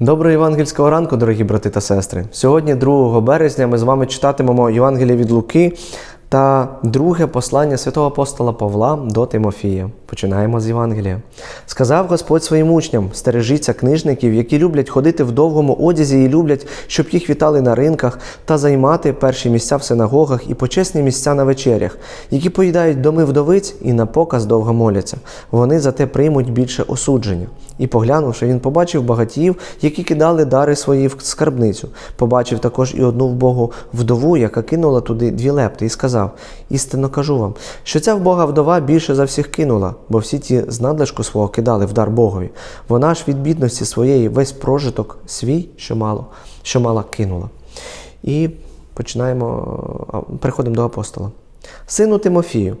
Доброго євангельського ранку, дорогі брати та сестри. Сьогодні, 2 березня, ми з вами читатимемо Євангеліє від Луки та друге послання святого апостола Павла до Тимофія. Починаємо з Євангелія. Сказав Господь своїм учням: стережіться книжників, які люблять ходити в довгому одязі і люблять, щоб їх вітали на ринках та займати перші місця в синагогах і почесні місця на вечерях, які поїдають доми вдовиць і на показ довго моляться. Вони за те приймуть більше осудження. І поглянувши, він побачив багатіїв, які кидали дари свої в скарбницю. Побачив також і одну вбогу вдову, яка кинула туди дві лепти, і сказав: Істинно кажу вам, що ця вбога вдова більше за всіх кинула, бо всі ті з надлишку свого кидали в дар Богові. Вона ж від бідності своєї весь прожиток свій, що мало, що мала кинула. І починаємо, приходимо до апостола. Сину Тимофію,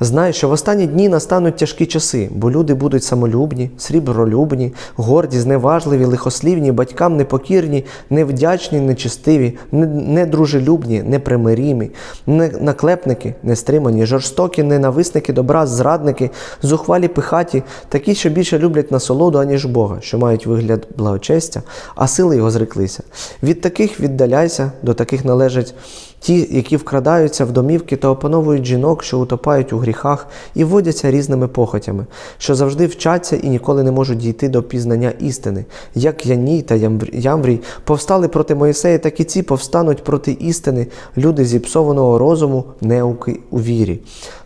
знай, що в останні дні настануть тяжкі часи, бо люди будуть самолюбні, срібролюбні, горді, зневажливі, лихослівні, батькам непокірні, невдячні, нечистиві, недружелюбні, непримирімі, не- наклепники, нестримані, жорстокі, ненависники добра, зрадники, зухвалі пихаті, такі, що більше люблять насолоду, аніж Бога, що мають вигляд благочестя, а сили його зреклися. Від таких віддаляйся, до таких належать ті, які вкрадаються в домівки та опановують жінок, що утопають у гріхах і водяться різними похотями, що завжди вчаться і ніколи не можуть дійти до пізнання істини. Як Яній та Ямврій повстали проти Моїсея, так і ці повстануть проти істини, люди зіпсованого розуму, неуки у вірі.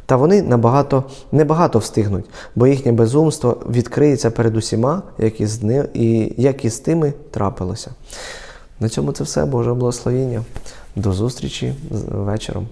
Та вони набагато небагато встигнуть, бо їхнє безумство відкриється перед усіма, як і з, ни- і, як і з тими трапилося. На цьому це все. Боже благословіння. До зустрічі вечором.